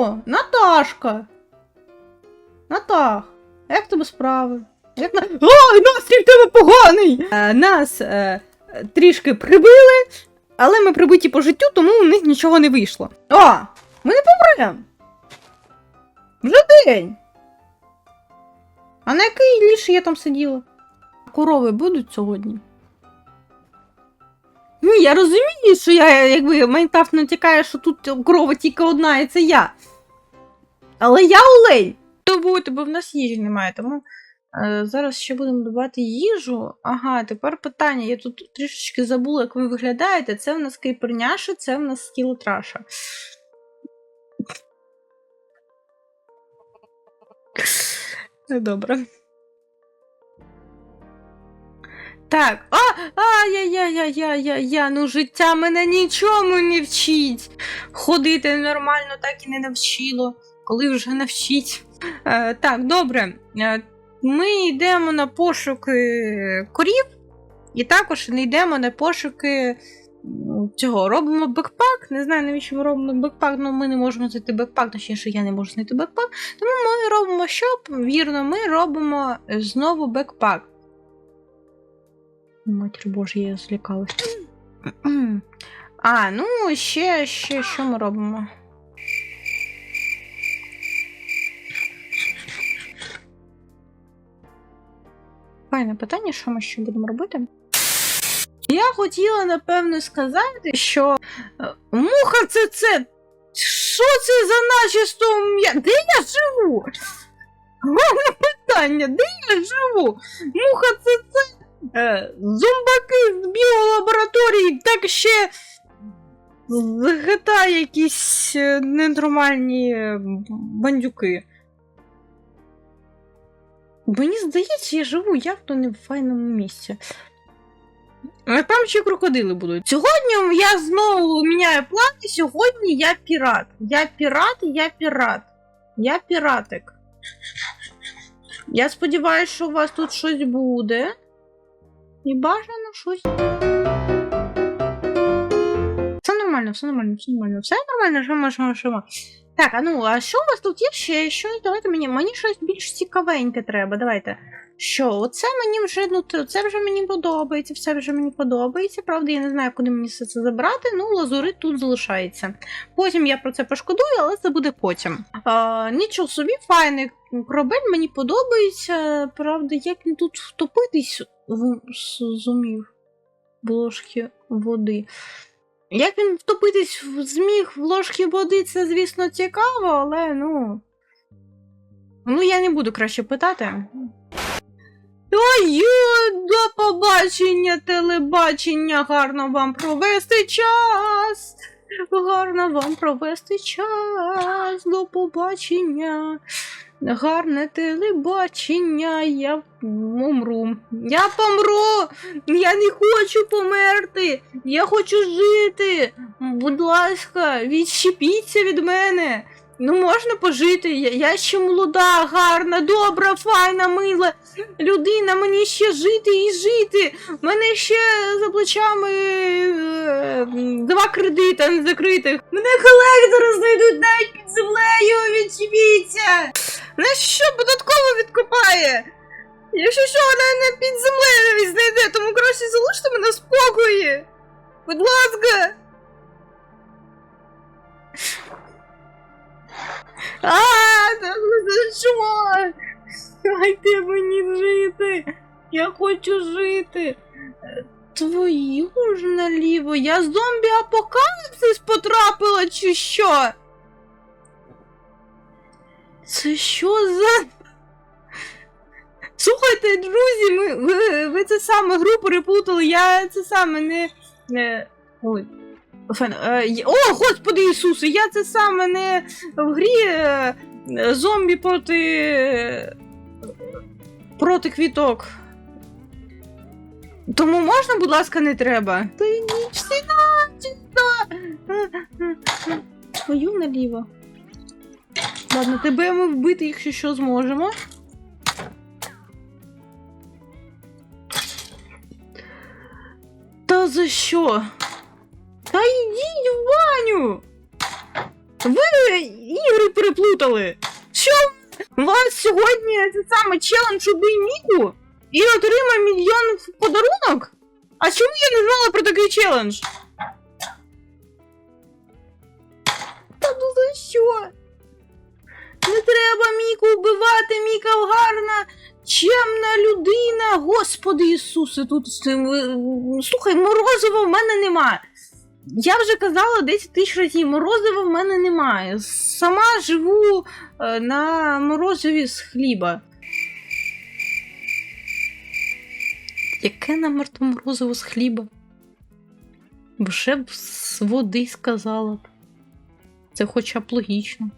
О, Наташка. Натах, як тебе справи? Як на... Ой, настрій в тебе поганий! Е, нас е, трішки прибили, але ми прибиті по життю, тому у них нічого не вийшло. О! Ми не помремо! Вже день! А на який ліше я там сиділа? Корови будуть сьогодні? Ну, я розумію, що я якби Майнкрафт натякає, що тут корова тільки одна, і це я. Але я олень. Тобою тебе в нас їжі немає, тому е, зараз ще будемо добувати їжу. Ага, тепер питання. Я тут трішечки забула, як ви виглядаєте. Це в нас кейперняша, це в нас скілотраша. Добре. Так, а, а, я, я, я, я, я, я, ну життя мене нічому не вчить. Ходити нормально так і не навчило, коли вже навчить. Е, так, добре. Е, ми йдемо на пошуки корів, і також не йдемо на пошуки цього. Робимо бекпак. Не знаю, навіщо ми робимо бекпак, але ми не можемо знайти бекпак, точніше, я не можу знайти бекпак. Тому ми робимо що? Вірно, ми робимо знову бекпак. Матір Боже, я злякалась. А, ну ще, ще що ми робимо? Файне питання, що ми ще будемо робити? Я хотіла, напевно, сказати, що е, муха це це. Що це за начисто м'я? Де я живу? Головне питання, де я живу? Муха це це. Е, зомбаки з біолабораторії, так ще з GTA якісь е, ненормальні бандюки. Мені здається, я живу явно не в файному місці. Там ще крокодили будуть. Сьогодні я знову міняю плани. Сьогодні я пірат. Я пірат, я пірат. Я піратик. Я сподіваюся, що у вас тут щось буде. І бажано щось. Все нормально, все нормально, все нормально. Все нормально, що ми, що ми. Так, а ну, а що у вас тут є ще щось? Давайте мені. Мені щось більш цікавеньке треба. Давайте. Що, оце мені вже, ну, це вже мені подобається, все вже мені подобається. Правда, я не знаю, куди мені все це забрати. Ну, лазурит тут залишається. Потім я про це пошкодую, але це буде потім. А, нічого собі, файний корабель, мені подобається. Правда, як він тут втопитись зумів в ложки води. Як він втопитись зміг в ложки води, це, звісно, цікаво, але ну. Ну, я не буду краще питати. Ой, до побачення, телебачення, гарно вам провести час. Гарно вам провести час, до побачення. Гарне телебачення, я помру. Я помру! Я не хочу померти! Я хочу жити! Будь ласка, відщепіться від мене! Ну, можна пожити. Я, я ще молода, гарна, добра, файна, мила людина, мені ще жити і жити. У мене ще за плечами е, два кредита не закритих. Мене колектори знайдуть навіть під землею, відчепіться! Вона що податково відкопає? Якщо що, вона не під землею навіть знайде, тому краще залиште мене в спокої. Будь ласка. А, та ну за що? Дайте мені жити. Я хочу жити. Твою ж наліво, я зомбі апокаліпсис потрапила чи що? Це що за. Слухайте, друзі, ми, ви, ви це саме гру переплутали, я це саме не. не... Ой. Фен, е, о, господи Ісусе, я це саме не в грі е, е, зомбі проти. проти квіток. Тому можна, будь ласка, не треба. Ти ніч сіна, Твою наліво. Ладно, тебе ми вбити, якщо що зможемо. Та за що? Та йдіть в баню! Ви ігри переплутали? Що? У вас сьогодні це саме челендж убий Міку і отримай мільйон в подарунок? А чому я не знала про такий челендж? Та ну за що? Не треба Міку вбивати, Міка гарна, чемна людина. Господи Ісусе, тут з цим. Слухай, морозива в мене немає. Я вже казала 10 тисяч разів, морозива в мене немає. Сама живу е, на морозиві з хліба. Яке нам то морозиво з хліба? Вже б з води сказала б. Це хоча б логічно.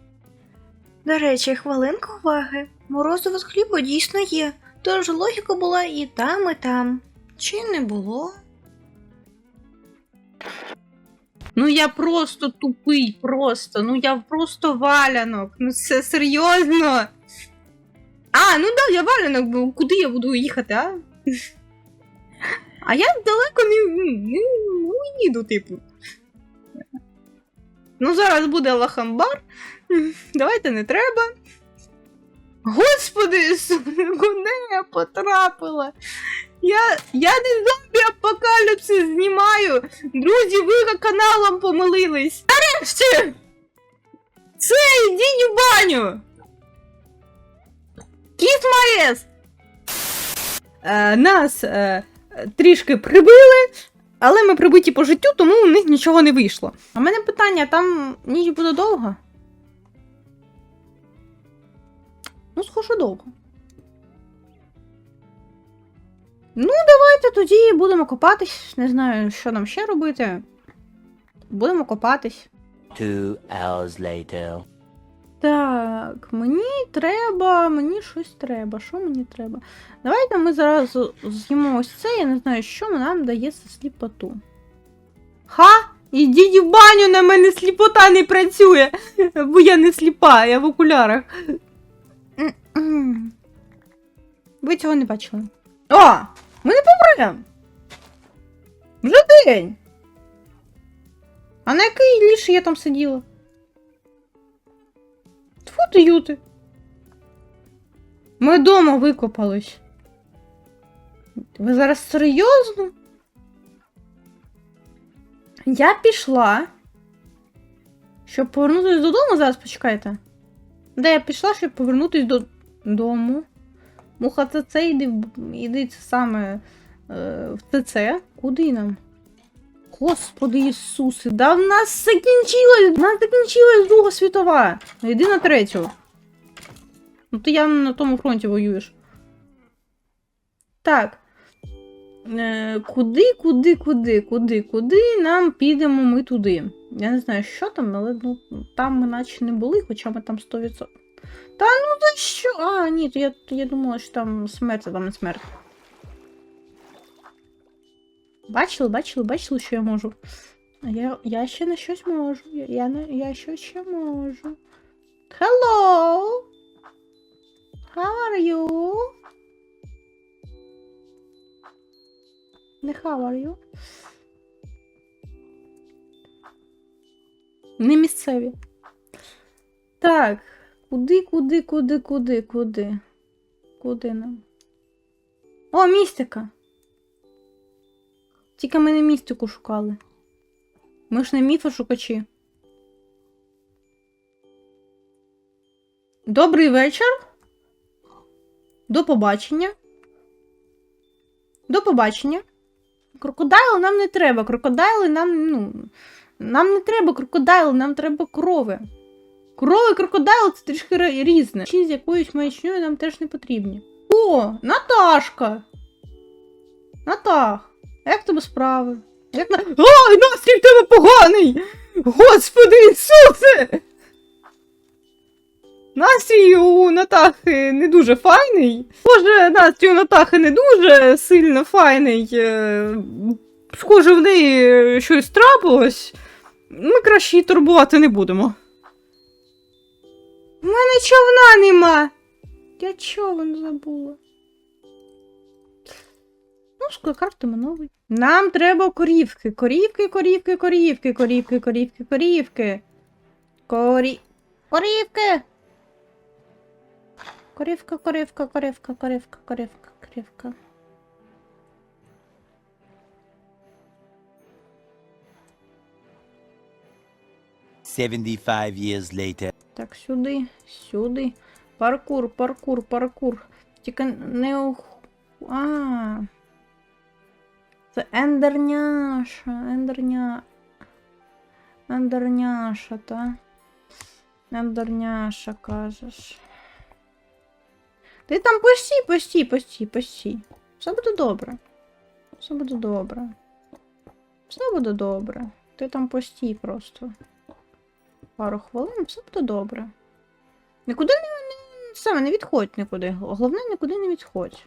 До речі, хвилинка уваги. Морозиво з хліба дійсно є, тож логіка була і там, і там. Чи не було? Ну я просто тупий, просто. Ну я просто валянок. Ну це серйозно. А, ну да, я валянок був. Куди я буду їхати, а? А я далеко не, не, не їду, типу. Ну, зараз буде лахамбар. Давайте не треба. Господи, куди я потрапила? Я, я не зомбі апокаліпсис знімаю. Друзі, ви каналом помилились. Нарешті! Це йдіть у баню! Кіт Марес! Е, нас е, трішки прибили, але ми прибиті по життю, тому у них нічого не вийшло. А мене питання, там ніч буде довго? Ну, схоже, довго. Ну, давайте тоді будемо копатись. Не знаю, що нам ще робити. Будемо копатись. Two hours later. Так, мені треба, мені щось треба. Що мені треба? Давайте ми зараз з'їмо ось це, я не знаю, що нам дає за сліпоту. Ха! Ідіть в баню, на мене сліпота не працює, бо я не сліпа, я в окулярах. Ви цього не бачили. О! Ми не помремо! Вже день! А на який ліше я там сиділа? Тьфу ти, Юти. Ми вдома викопались. Ви зараз серйозно? Я пішла. Щоб повернутися додому, зараз почекайте. Де я пішла, щоб повернутися додому. Муха ЦЦ йди, в- йди це саме е, в ЦЦ. Куди нам? Господи Ісусе, да в нас закінчилась, в нас закінчилась Друга світова. Ну йди на третю. Ну ти явно на тому фронті воюєш. Так. Е, куди, куди, куди, куди, куди нам підемо ми туди. Я не знаю, що там, але ну, там ми наче не були, хоча ми там 100%. Та ну за що? А, ні, я, я думала, що там смерть, а там не смерть. Бачили, бачили, бачили, що я можу. Я, я ще на щось можу. Я, я, я щось ще можу. Hello! How are you? Не how are you? Не місцеві. Так, куди, куди, куди, куди, куди? Куди нам? О, містика! Тільки ми не містику шукали. Ми ж не міфошукачі. Добрий вечір. До побачення. До побачення. Крокодайли нам не треба. Крокодайли нам, ну. Нам не треба крокодайли, нам треба корови. Корови і крокодайли це трішки різне. Чи з якоюсь маячньою нам теж не потрібні. О, Наташка! Натах! Як тебе справи? Як на. Ой, настрій в тебе поганий! Господи Ісусе! Настрій у Натахи не дуже файний. Може, настрій у Натахи не дуже сильно файний. е, Схоже, в неї щось трапилось. Ми краще її турбувати не будемо. Мене човна нема. Я човен забула. Ну, скарбтимо новий. Нам треба корівки. Корівки, корівки, корівки, корівки, корівки, корівки. Корі... Корівки! Корівка, корівка, корівка, корівка, корівка, корівка. Seventy-five years later. Так, сюди, сюди. Паркур, паркур, паркур. Тільки не у. А. Це ендерняша, ендерня. Ендерняша, та. Ендерняша, кажеш. Ти там постій, постій, постій, постій. Все буде добре. Все буде добре. Все буде добре. Ти там постій просто пару хвилин, все буде добре. Нікуди не, не саме не відходь нікуди. Головне, нікуди не відходь.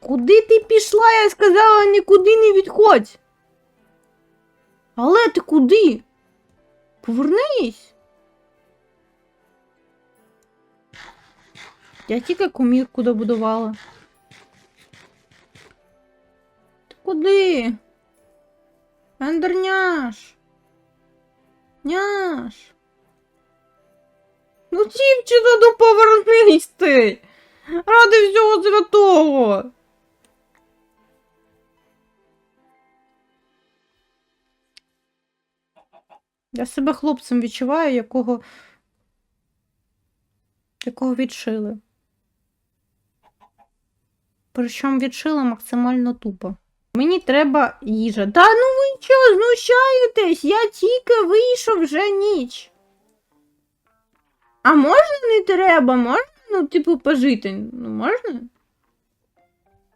Куди ти пішла? Я сказала, нікуди не відходь. Але ти куди? Повернись. Я тільки комірку добудувала. Ти куди? Ендерняш. Няш. Ну, дівчина, ну повернись. Ради всього святого. Я себе хлопцем відчуваю, якого. якого відшили. Причому відшили максимально тупо. Мені треба їжа. Та ну ви чого, знущаєтесь? Я тільки вийшов вже ніч. А можна не треба? Можна, ну, типу, пожити? Ну, можна?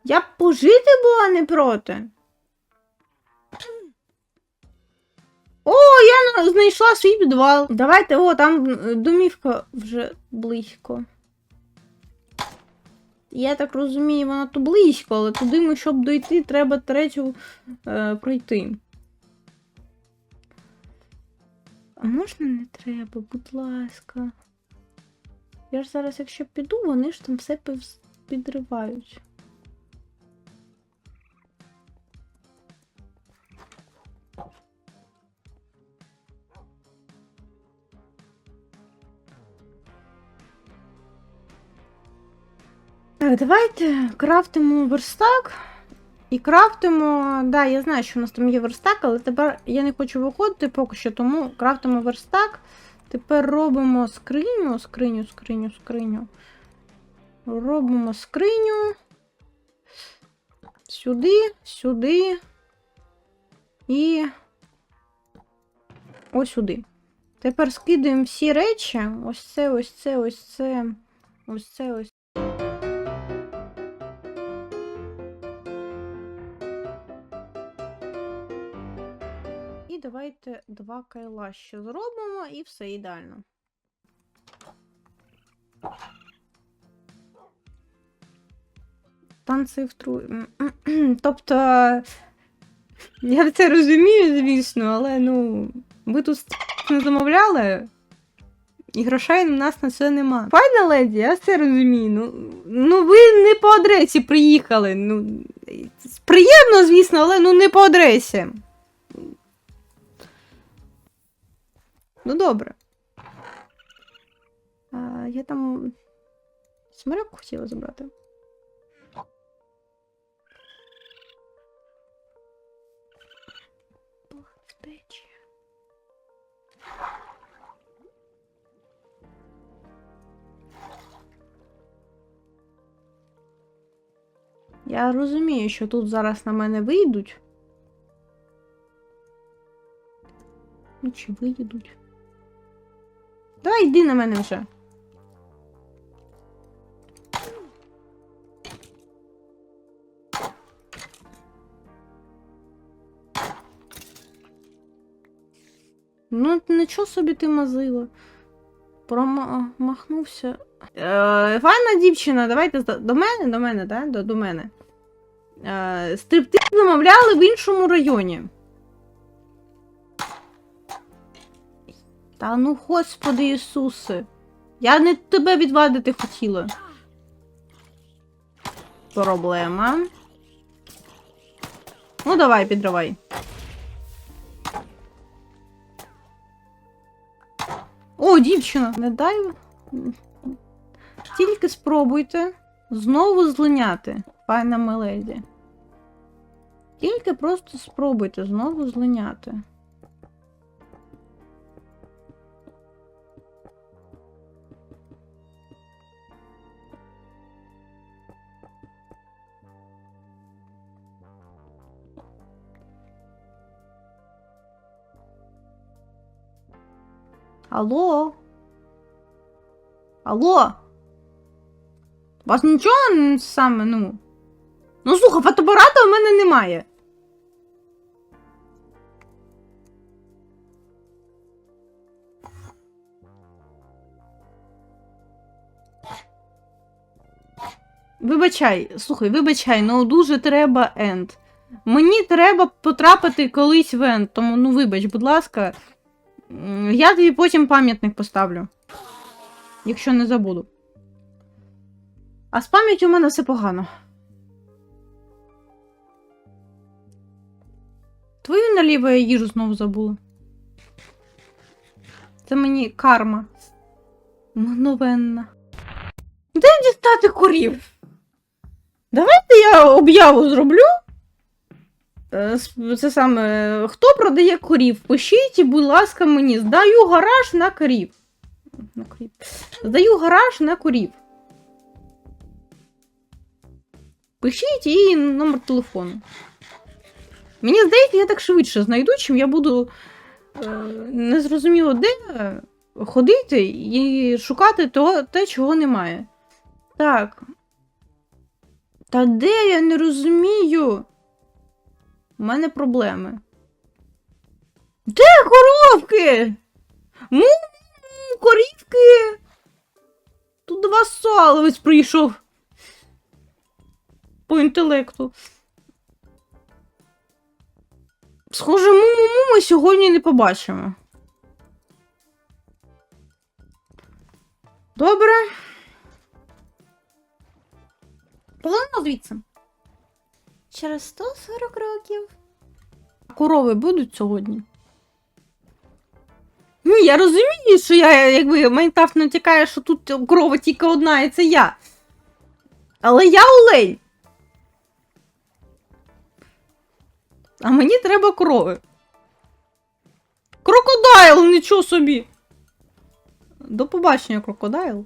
Я б пожити була не проти. О, я знайшла свій підвал. Давайте, о, там домівка вже близько. Я так розумію, вона то близько, але туди ми, щоб дойти, треба третю е, пройти. А можна не треба, будь ласка. Я ж зараз, якщо піду, вони ж там все підривають. Так, давайте крафтимо верстак. І крафтимо. Да, я знаю, що у нас там є верстак, але тепер я не хочу виходити поки що, тому крафтимо верстак. Тепер робимо скриню, скриню, скриню, скриню. Робимо скриню. Сюди, сюди. І ось сюди. Тепер скидаємо всі речі. Ось це, ось це, ось це, ось це, ось. Давайте два кайла ще зробимо, і все ідеально. Танці в тру... Тобто, я це розумію, звісно, але ну, ви тут не замовляли, і грошей на нас на це нема. Пані леді, я це розумію. Ну, ну ви не по адресі приїхали. Ну, приємно, звісно, але ну не по адресі. Ну, добре. А, я там смиряку хотіла забрати. Втеча. Я розумію, що тут зараз на мене вийдуть. Ну, чи виїдуть? Давай йди на мене вже. Ну, нічого собі ти мазила. Промахнувся. Е, файна дівчина, давайте до мене, до мене, да? До, до мене. Е, стриптиз замовляли в іншому районі. Та ну, Господи Ісусе. Я не тебе відвадити хотіла. Проблема. Ну, давай, підривай. О, дівчина! Не дай. Тільки спробуйте знову злиняти, пана Меледі. Тільки просто спробуйте знову злиняти. Алло? Алло? У вас нічого саме, ну. Ну слухай, фотоапарата в мене немає. Вибачай, слухай, вибачай, ну дуже треба енд. Мені треба потрапити колись в енд, тому ну вибач, будь ласка. Я тобі потім пам'ятник поставлю. Якщо не забуду. А з пам'яттю у мене все погано. Твою наліво я їжу знову забула. Це мені карма. Мгновенна. Де дістати корів? Давайте я об'яву зроблю. Е, Це саме, хто продає корів? Пишіть, будь ласка, мені. Здаю гараж на корів. На корів. Здаю гараж на корів. Пишіть і номер телефону. Мені здається, я так швидше знайду, чим я буду е, незрозуміло де ходити і шукати того, те, чого немає. Так. Та де я не розумію? У мене проблеми. Де коровки? Му, корівки. Тут до вас Саловець прийшов. По інтелекту. Схоже, му-му-му ми сьогодні не побачимо. Добре. Половина звідси. Через 140 років. Корови будуть сьогодні? Ні, я розумію, що я, якби Майнкрафт натякає, що тут корова тільки одна, і це я. Але я олень. А мені треба корови. Крокодайл, нічого собі. До побачення, крокодайл.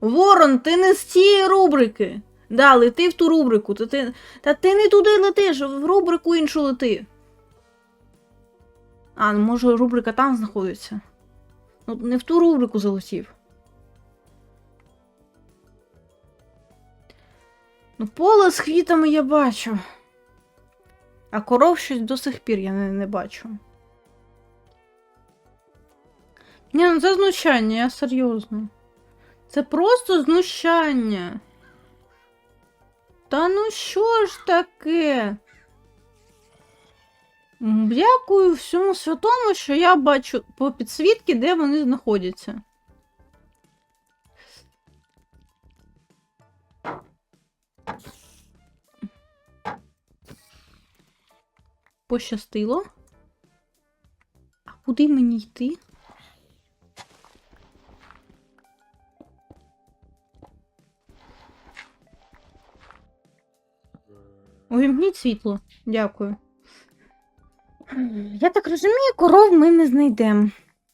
Ворон, ти не з цієї рубрики. Да, лети в ту рубрику. Та ти, та ти не туди летиш, в рубрику іншу лети. А, ну може рубрика там знаходиться. Ну, не в ту рубрику залетів. Ну, поле з квітами я бачу. А коров щось до сих пір я не, не бачу. Ні, ну це знущання, я серйозно. Це просто знущання. Та ну що ж таке? Дякую всьому святому, що я бачу по підсвітки, де вони знаходяться. Пощастило. А куди мені йти? Увімкніть світло. Дякую. Я так розумію, коров ми не знайдемо.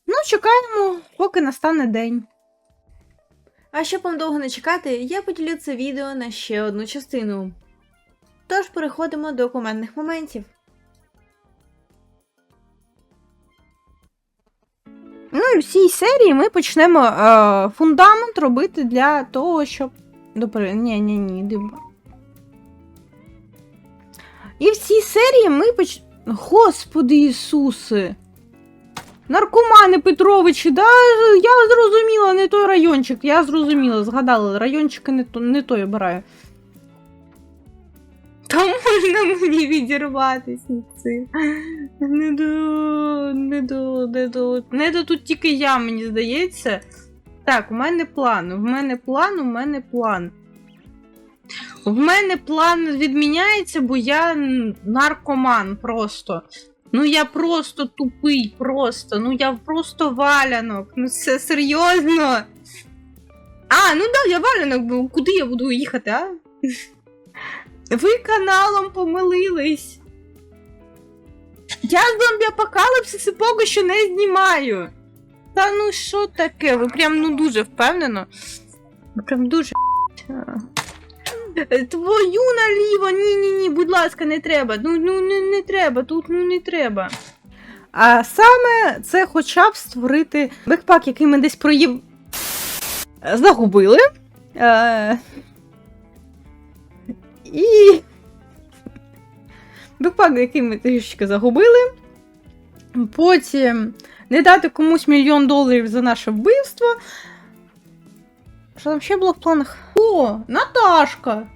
Ну, чекаємо, поки настане день. А щоб вам довго не чекати, я поділю це відео на ще одну частину. Тож переходимо до командних моментів. Ну і в цій серії ми почнемо е, фундамент робити для того, щоб. Добре, ні, ні, ні, дим. І в цій серії ми поч... Господи Ісусе! Наркомани Петровичі, да, я зрозуміла, не той райончик. Я зрозуміла, згадала, райончики не, то, не той обираю. Та можна мені відірватися від цих. Не до, не до, не до, не до тут тільки я, мені здається. Так, у мене план, в мене план, у мене план. В мене план відміняється, бо я наркоман просто. Ну я просто тупий, просто. Ну я просто валянок. Ну це серйозно. А, ну да, я валянок був. Куди я буду їхати, а? Ви каналом помилились. Я з зомбі-апокаліпсиси поки що не знімаю. Та ну що таке? Ви прям ну дуже впевнено. Прям дуже. Твою наліво, ні, ні, ні, будь ласка, не треба. Ну, ну не, не треба, тут ну не треба. А саме це хоча б створити бекпак, який ми десь проїв. Загубили. Е... І. Бекпак, який ми трішечки загубили. Потім не дати комусь мільйон доларів за наше вбивство. Що там ще було в планах? О, Наташка!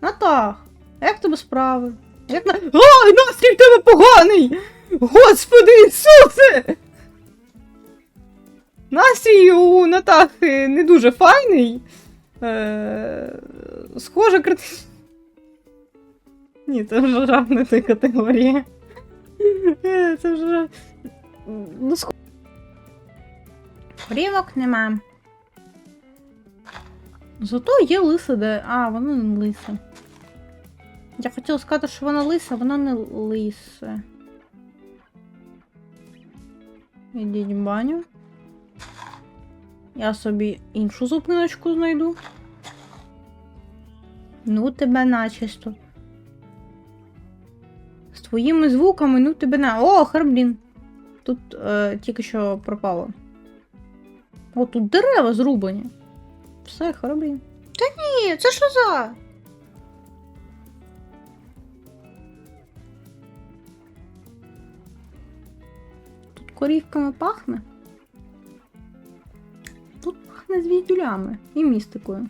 Натах, як тебе справи? Як на... Ой, настрій тебе поганий! Господи Ісусе! Настрій у Натахи не дуже файний. Е... Схоже, крит... Ні, це вже жах не тої категорії. Е, Це вже. Ну, сх... Рівок нема. Зато є лисе, де. А, воно не лисе. Я хотіла сказати, що воно лисе, а воно не лисе. Ідіть в баню. Я собі іншу зупиночку знайду. Ну, тебе начисто. З твоїми звуками, ну тебе на. О, херблін. Тут е, тільки що пропало. О, тут дерева зрубані. Все, херблін. Ні, це що за? Тут корівками пахне. Тут пахне звіздюлями і містикою.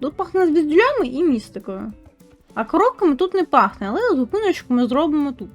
Тут пахне звіздюлями і містикою. А коробками тут не пахне, але зупиночку ми зробимо тут.